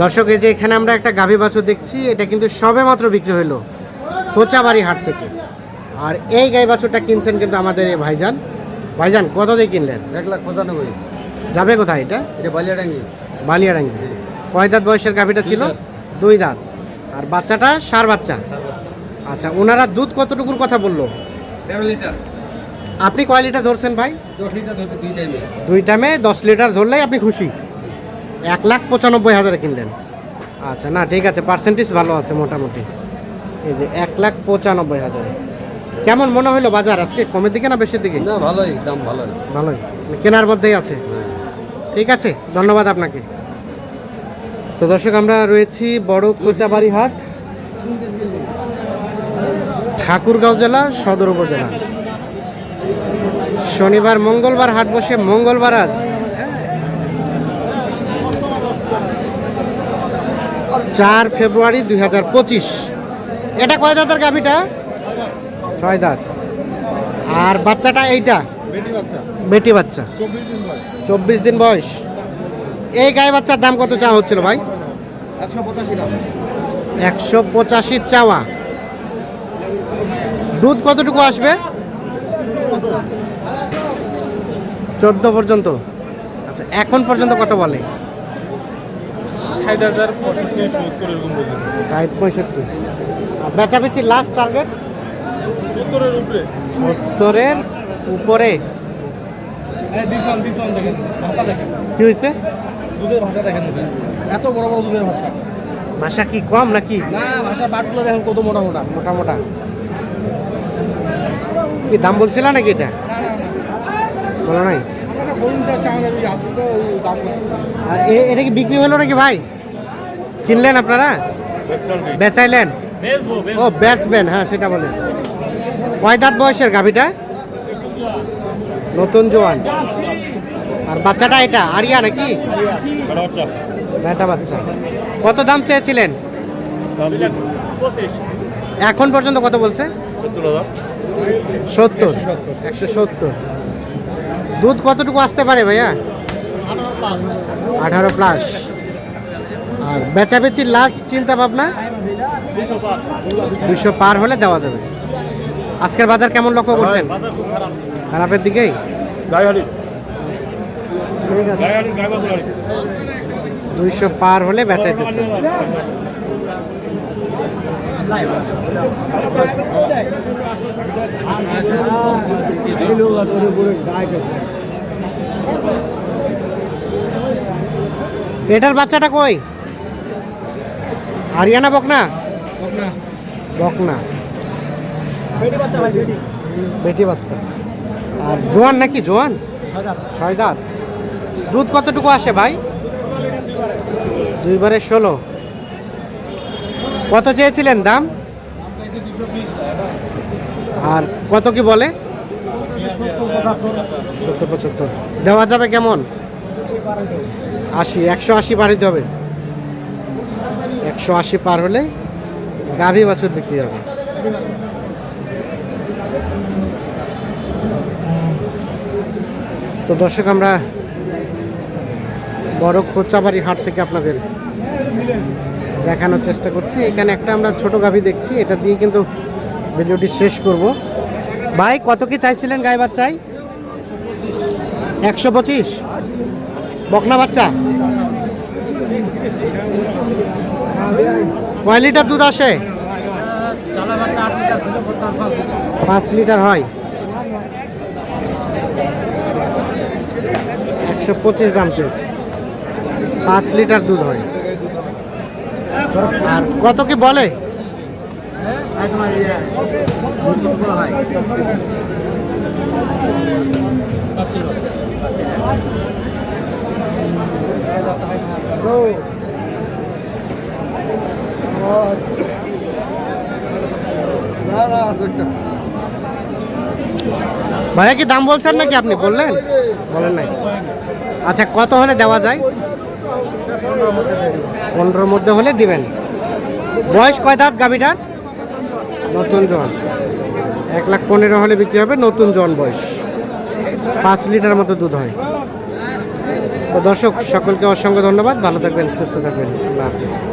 দর্শক এই যে এখানে আমরা একটা গাভী বাছুর দেখছি এটা কিন্তু সবে মাত্র বিক্রি হলো খোঁচাবাড়ি হাট থেকে। আর এই গাই বাছুরটা কিনছেন কিন্তু আমাদের এই ভাইজান। ভাইজান কত দিয়ে কিনলেন? এক লাখ পঁচানব্বই। যাবে কোথায় এটা? এটা বালিয়াডাঙ্গি। বালিয়াডাঙ্গি। কয় দাঁত বয়সের গাভীটা ছিল? দুই দাঁত। আর বাচ্চাটা সার বাচ্চা? আচ্ছা ওনারা দুধ কতটুকুর কথা বলল? তেরো লিটার। আপনি কয় লিটার ধরছেন ভাই? দশ লিটার দুই টাইমে দুই টাইমে দশ লিটার ধরলেই আপনি খুশি। এক লাখ পঁচানব্বই হাজারে কিনলেন। আচ্ছা না ঠিক আছে পার্সেন্টেজ ভালো আছে মোটামুটি। এই যে এক লাখ পঁচানব্বই হাজারে। কেমন মনে হলো বাজার আজকে? কমের দিকে না বেশির দিকে? না ভালোই দাম ভালোই। ভালোই। কেনার মধ্যেই আছে। ঠিক আছে ধন্যবাদ আপনাকে। তো দর্শক আমরা রয়েছি বড় কোচাবাড়ি হাট ঠাকুরগাঁও জেলা সদর উপজেলা। শনিবার মঙ্গলবার হাট বসে মঙ্গলবার আজ। চার ফেব্রুয়ারি দুই হাজার পঁচিশ। এটা কয় দাঁতের গাভিটা? ছয় দাঁত। আর বাচ্চাটা এইটা? বেটি বাচ্চা। চব্বিশ দিন বয়স। চব্বিশ দিন বয়স। এই গায়ে বাচ্চার দাম কত চাওয়া হচ্ছিল ভাই? একশো পঁচাশি দাম। একশো পঁচাশি চাওয়া। দুধ কতটুকু আসবে? চোদ্দ পর্যন্ত। আচ্ছা এখন পর্যন্ত কত বলে? ষাট হাজার পঁয়ষট্টি সত্তর এরকম ষাট পঁয়ষট্টি। বেচাবেচি লাস্ট টার্গেট সত্তরের উপরে। সত্তরের উপরে। হ্যাঁ কি হয়েছে? দুধের ভাষা দেখেন এত বড় বড় দুধের ভাষা। ভাষা কি কম নাকি? না ভাষা বাটগুলো দেখেন কত মোটা মোটা। মোটা মোটা। কি দাম বলছিল নাকি এটা? বলো নাই? এটা কি বিক্রি হলো নাকি ভাই? কিনলেন আপনারা? বেচাইলেন? ও বেচবেন হ্যাঁ সেটা বলেন। কয় দাঁত বয়সের গাভিটা? নতুন জোয়ান। আর বাচ্চাটা এটা আরিয়া নাকি? বেটা বাচ্চা কত দাম চেয়েছিলেন? এখন পর্যন্ত কত বলছে? সত্তর একশো সত্তর। দুধ কতটুকু আসতে পারে ভাইয়া? আঠারো প্লাস আর বেচাবেচির লাস্ট চিন্তা ভাবনা দুশো পার হলে দেওয়া যাবে। আজকের বাজার কেমন লক্ষ্য করছেন? খারাপের দিকেই? দুইশো পার হলে বেচাই দিচ্ছে এটার বাচ্চাটা কই? হারিয়ানা বকনা? বকনা। বেটি বাচ্চা আর জোয়ান নাকি? জোয়ান? ছয় দাঁত দুধ কতটুকু আসে ভাই? দুইবারে ষোলো। কত চেয়েছিলেন দাম? আর কত কি বলে? সত্তর পঁচাত্তর। দেওয়া যাবে কেমন? আশি, একশো আশি হইতে হবে। একশো আশি পার হলে গাভী বাছুর বিক্রি হবে। তো দর্শক, আমরা বড় খোঁচাবাড়ি হাট থেকে আপনাদের দেখানোর চেষ্টা করছি। এখানে একটা আমরা ছোট গাভী দেখছি, এটা দিয়ে কিন্তু ভিডিওটি শেষ করব। ভাই, কত কি চাইছিলেন গায়ে বাচ্চাই একশো পঁচিশ। বকনা বাচ্চা। কয় লিটার দুধ আসে? পাঁচ লিটার হয়। একশো পঁচিশ দাম চলছে। পাঁচ লিটার দুধ হয়। আর কত কি বলে? তোমার বড় হয়। ভাইয়া কি দাম বলছেন নাকি আপনি? বললেন? বলেন নাই। আচ্ছা কত হলে দেওয়া যায়? পনেরোর মধ্যে হলে দিবেন। বয়স কয় দাঁত গাভিটার? নতুন জল এক লাখ পনেরো হলে বিক্রি হবে নতুন জল বয়স। পাঁচ লিটার মতো দুধ হয়। তো দর্শক, সকলকে অসংখ্য ধন্যবাদ। ভালো থাকবেন, সুস্থ থাকবেন। আল্লাহ হাফিজ।